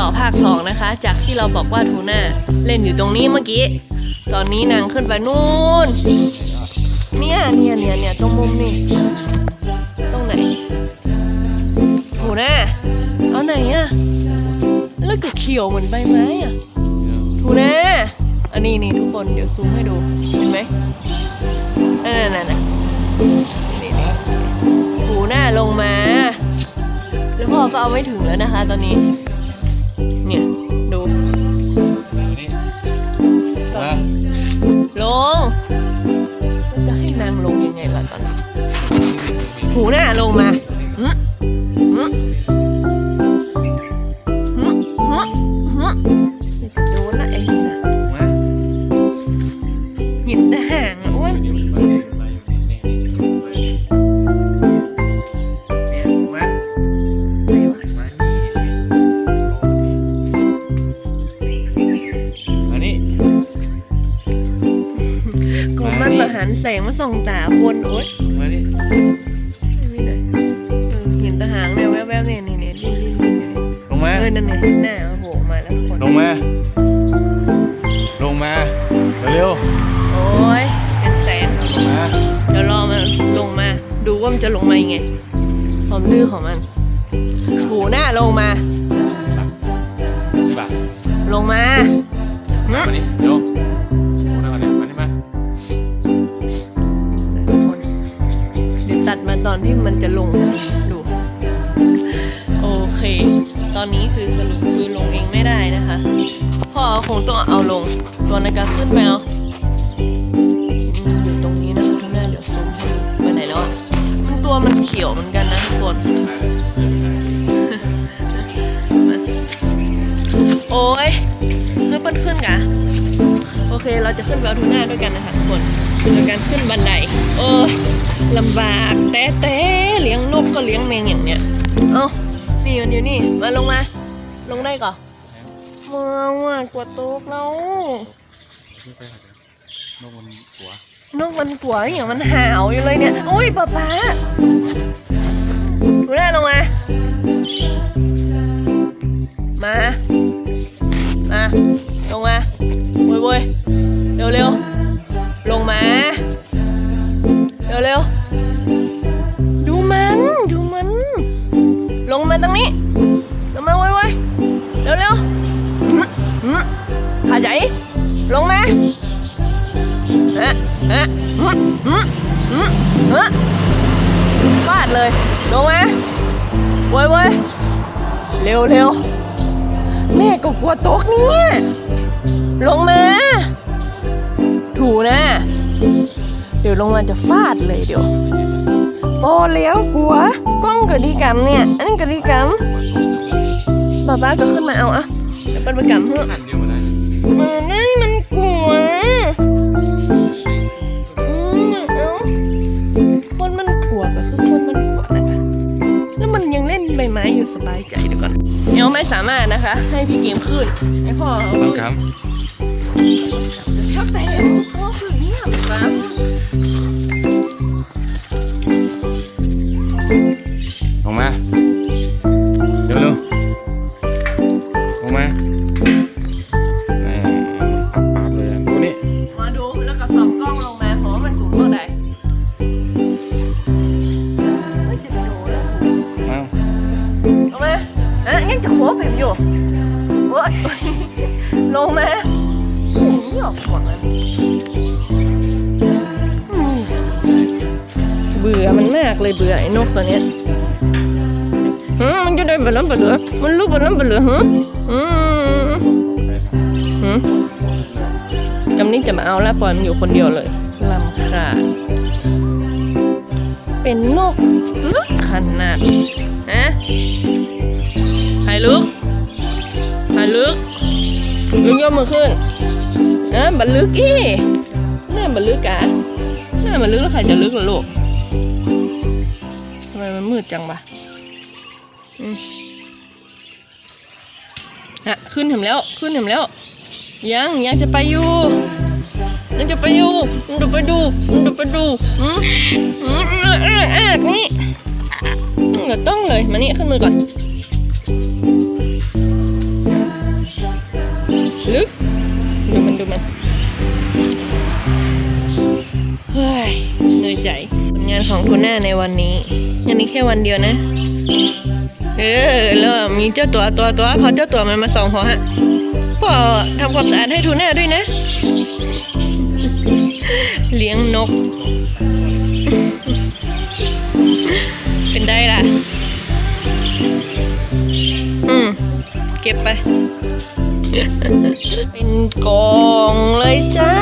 ต่อภาคสองนะคะ จากที่เราบอกว่าทูน่าเล่นอยู่ตรงนี้เมื่อกี้ ตอนนี้นางขึ้นไปนู่น เนี่ยเนี่ยเนี่ยเนี่ยตรงมุมนี่ ตรงไหนทูน่าเอาไหนอะแล้วก็เขียวเหมือนใบไม้อะทูน่าอันนี้นี่ทุกคนเดี๋ยวซูมให้ดู เห็นไหมนั่นนั่นนั่นน่ะนี่นี่ทูน่าลงมา แล้วพ่อก็เอาไม่ถึงแล้วนะคะตอนนี้ เนี่ยดูนี่ก่อนนะลงแล้วจะให้นางลงยังไงล่ะตอนนี้หูหน้าลงมาหึหึหึหึหึโดนนะไอ้นี่นะมาเห็นแต่ห่างอะอ้วน แสงมาส่องตาคนโอ๊ยมานี่ไม่ได้เออเห็นแต่หางแววแววๆเนี่ยเนี่ยเนี่ยดิ้นดิ้นดิ้นดิ้นลงมา เออนั่นเนี่ยหน้าโผล่มาแล้วคนลงมา ลงมา เร็วโอ้ยเป็นแสนๆลงมา เดี๋ยวรอมันลงมา ดูว่ามันจะลงมายังไงความดื้อของมันหูหน้าลงมาบ่าลงมา มามานี่โอนที่มันจะลงดู โอเค ตอนนี้คือสรุปคือลงเองไม่ได้นะคะ พ่อคงต้องเอาลง ตัวนักกาขึ้นไปเอาอยู่ตรงนี้นะคะทุกหน้าเดี๋ยวซูมให้ไปไหนแล้วอะมันตัวมันเขียวเหมือนกันนะทุกคนโอ้ยขึ้นเปิ้ลขึ้นกะ เคเราจะขึ้นไปเอาทูน่าด้วยกันนะคะทุกคนโดยการขึ้นบันไดโอ้ยลำบากแต่แต่เลี้ยงนกก็เลี้ยงแมงอย่างเนี้ยเอ้านี่มันอยู่นี่มาลงมา ลงได้ก่อนมาว่ากว่าโต๊ะเรานกมันหัวนกมันกลัวอย่างมันหาวอยู่เลยเนี่ยโอ้ยป๊าป๊าทูน่าลงมามา เร็วๆดูมันดูมัน ลงมาตรงนี้ ลงมาโวยโวเร็วเร็วๆหึหึขาใจ ลงมาฮะฮะหึหึหึหึฟาดเลย ลงมาโวยโวเร็วเร็วๆแม่ก็กลัวตกเนี่ย ลงมา ถูนะ เดี๋ยวลงมาจะฟาดเลยเดี๋ยวพอแล้วกลัวกล้องกระดีกรรมเนี่ย อันนี้กระดีกรรมป้าป้าก็ขึ้นมาเอาอะเดี๋ยวเป็นประกรรมเพื่อขันเดียวมาได้มาได้มันกลัวอืมเอาคนมันกลัวก็คือคนมันกลัวนะคะแล้วมันยังเล่นใบไม้อยู่สบายใจเดี๋ยวก่อนยังไม่สามารถนะคะ ให้พี่เกมขึ้นให้พ่อเอาต้ขึ้นคชอบแต่ก็คือเงียบครับำลงมาเร็วเร็วๆลงมาแหม่ปั๊บปั๊บเลยอะดูนี่มาดูแล้วก็ส่องกล้องลงมาเพราะว่ามันสูงเท่าไหร่ไม่จะโดนแล้วเอาลงมาเอ๊ะยังจะหัวเฟมอยู่เว้ยลงมา ออกหัวมันอืมเบื่อมันมากเลยเบื่อไอ้นกตัวเนี้ยหืมมันจะได้แบบนั้นไปเหลือมันรู้แบบนั้นไปเหลือหืมอืมหืมกำนี้จะมาเอาแล้วปล่อยมันอยู่คนเดียวเลยลำคาญเป็นนกลึกขนาดฮะใครลึกใครลึกลึกยกมือขึ้น เอะบันลึกอีหน้าบันลึกอะหน้าบันลึกแล้วใครจะลึกล่ะลูกทำไมมันมืดจังวะอืมฮะขึ้นเห็นแล้วขึ้นเห็นแล้ว ยังยังจะไปอยู่ยังจะไปอยู่ยังจะไปดูยังจะไปดูอืมอืมอะอะอะนี่เดี๋ยวต้องเลยมานี่ขึ้นมือก่อน งานของทูน่าในวันนี้ อันนี้แค่วันเดียวนะ เออ แล้วมีเจ้าตัวตัวตัวพอเจ้าตัวมันมาส่องพอฮะพ่อทำความสะอาดให้ทูน่าด้วยนะ เลี้ยงนก เป็นได้ล่ะ อืม เก็บไป เป็นกองเลยจ้า